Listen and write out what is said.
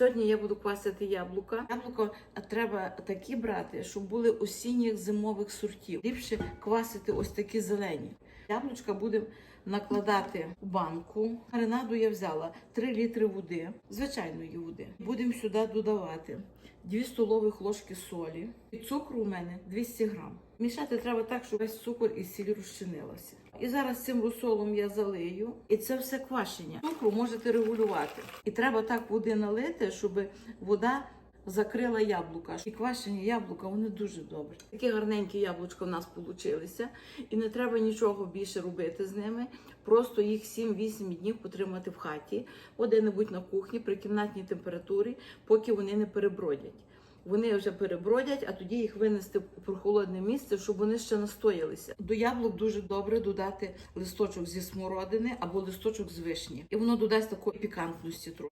Сьогодні я буду квасити яблука. Яблука треба такі брати, щоб були осінніх зимових сортів. Ліпше квасити ось такі зелені. Яблучка будемо накладати в банку. Маринаду я взяла 3 літри води, звичайної води. Будемо сюди додавати 2 столових ложки солі. І цукру у мене 200 грам. Мішати треба так, щоб весь цукор і сіль розчинилася. І зараз цим розсолом я залию, і це все квашення. Цукру можете регулювати. І треба так води налити, щоб вода закрила яблука. І квашені яблука вони дуже добрі. Такі гарненькі яблучка в нас получилися, і не треба нічого більше робити з ними. Просто їх 7-8 днів потримати в хаті, де-небудь на кухні при кімнатній температурі, поки вони не перебродять. Вони вже перебродять, а тоді їх винести в прохолодне місце, щоб вони ще настоялися. До яблук дуже добре додати листочок зі смородини або листочок з вишні, і воно додасть такої пікантності трохи.